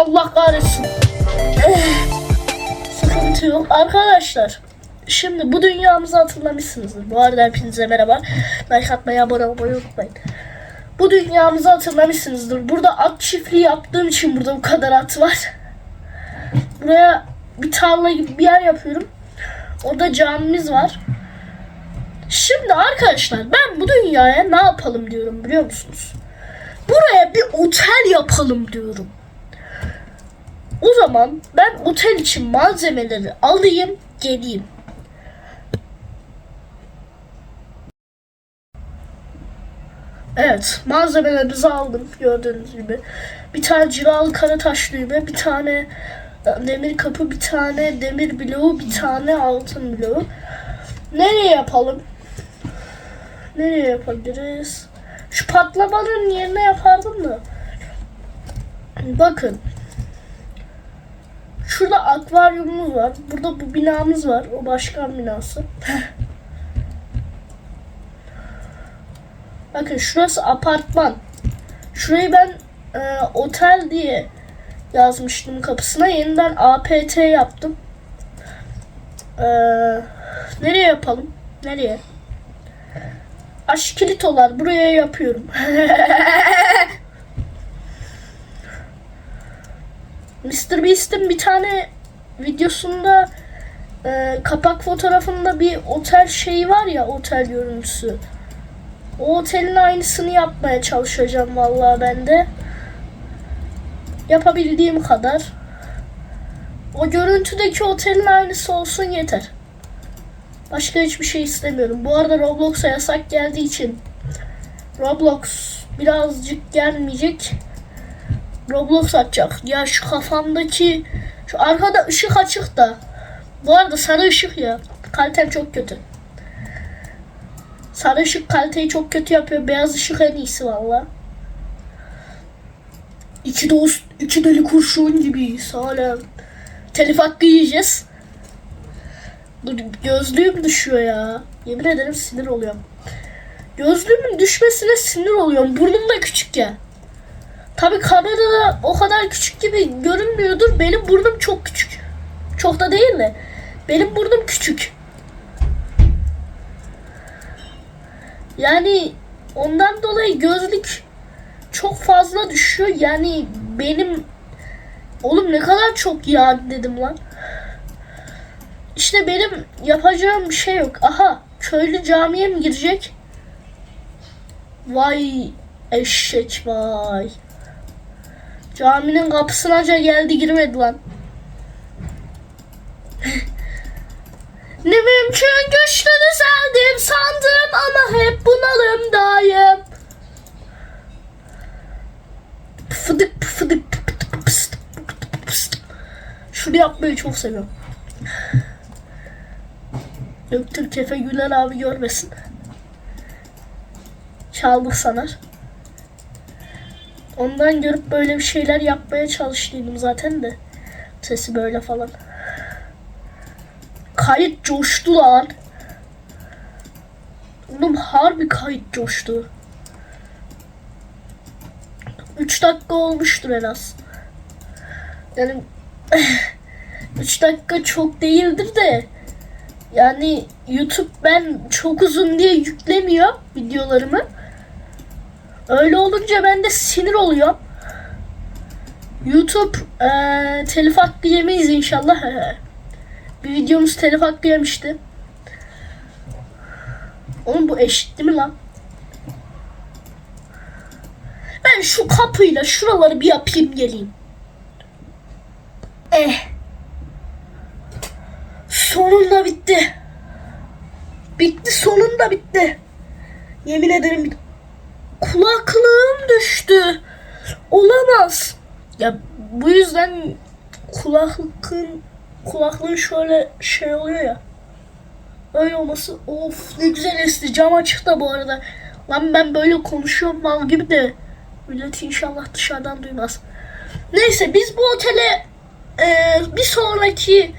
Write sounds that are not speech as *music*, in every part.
Allah kahretsin. Eh, Sıkıntı yok. Arkadaşlar şimdi bu dünyamızı hatırlamışsınızdır. Bu arada hepinize merhaba. Like atmayı, abone olmayı unutmayın. Bu dünyamızı hatırlamışsınızdır. Burada at çiftliği yaptığım için burada bu kadar at var. Buraya bir tarla gibi bir yer yapıyorum. Orada camimiz var. Şimdi arkadaşlar ben bu dünyaya ne yapalım diyorum biliyor musunuz? Buraya bir otel yapalım diyorum. O zaman ben otel için malzemeleri alayım geleyim. Evet malzemelerimizi aldım gördüğünüz gibi. Bir tane cilalı kara taş düğme, bir tane demir kapı, bir tane demir bloğu, bir tane altın bloğu. Nereye yapalım? Nereye yapabiliriz? Şu patlamanın yerine yapardım da. Bakın. Şurada akvaryumumuz var. Burada bu binamız var. O başkan binası. *laughs* Bakın şurası apartman. Şurayı ben e, otel diye yazmıştım kapısına. Yeniden APT yaptım. E, nereye yapalım? Nereye? Aşkilitolar buraya yapıyorum. *laughs* Mr. Beast'in bir tane videosunda e, kapak fotoğrafında bir otel şeyi var ya otel görüntüsü. O otelin aynısını yapmaya çalışacağım vallahi ben de. Yapabildiğim kadar. O görüntüdeki otelin aynısı olsun yeter. Başka hiçbir şey istemiyorum. Bu arada Roblox'a yasak geldiği için Roblox birazcık gelmeyecek. Roblox açacak. Ya şu kafamdaki şu arkada ışık açık da. Bu arada sarı ışık ya. Kalitem çok kötü. Sarı ışık kaliteyi çok kötü yapıyor. Beyaz ışık en iyisi valla. İki dost, iki deli kurşun gibi hala. Telif hakkı yiyeceğiz. Dur gözlüğüm düşüyor ya. Yemin ederim sinir oluyorum. Gözlüğümün düşmesine sinir oluyorum. Burnum da küçük ya. Tabi kamerada o kadar küçük gibi görünmüyordur. Benim burnum çok küçük. Çok da değil de. Benim burnum küçük. Yani ondan dolayı gözlük çok fazla düşüyor. Yani benim oğlum ne kadar çok ya dedim lan. İşte benim yapacağım bir şey yok. Aha köylü camiye mi girecek? Vay eşek vay. Caminin kapısına aca geldi girmedi lan. ne mümkün güçlü düzeldim sandım ama hep bunalımdayım. Fıdık fıdık. Şunu yapmayı çok seviyorum. Döktür kefe Güler abi görmesin. Çaldık sanar. Ondan görüp böyle bir şeyler yapmaya çalıştıydım zaten de. Sesi böyle falan. Kayıt coştu lan. Oğlum harbi kayıt coştu. 3 dakika olmuştur en az. Yani *laughs* 3 dakika çok değildir de yani YouTube ben çok uzun diye yüklemiyor videolarımı. Öyle olunca ben de sinir oluyorum. YouTube eee telif hakkı yemeyiz inşallah. Bir videomuz telif hakkı yemişti. Oğlum bu eşit değil mi lan? Ben şu kapıyla şuraları bir yapayım geleyim. Eh. Sonunda bitti. Bitti sonunda bitti. Yemin ederim bitti. Kulaklığım düştü. Olamaz. Ya bu yüzden kulaklığın kulaklığın şöyle şey oluyor ya. Öyle olması of ne güzel esti. Cam açık da bu arada. Lan ben böyle konuşuyorum mal gibi de millet inşallah dışarıdan duymaz. Neyse biz bu otele e, bir sonraki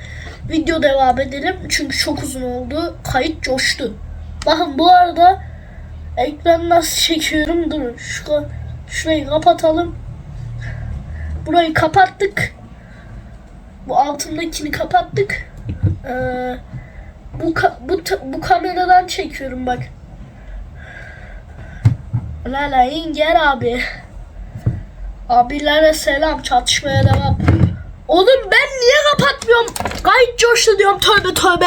video devam edelim. Çünkü çok uzun oldu. Kayıt coştu. Bakın bu arada ekran nasıl çekiyorum. Durun şu, şurayı kapatalım. Burayı kapattık. Bu altındakini kapattık. Ee, bu bu bu kameradan çekiyorum bak. La la İnger abi. Abilere selam çatışmaya devam. Oğlum ben niye kapatmıyorum? Gayet coştu diyorum tövbe tövbe.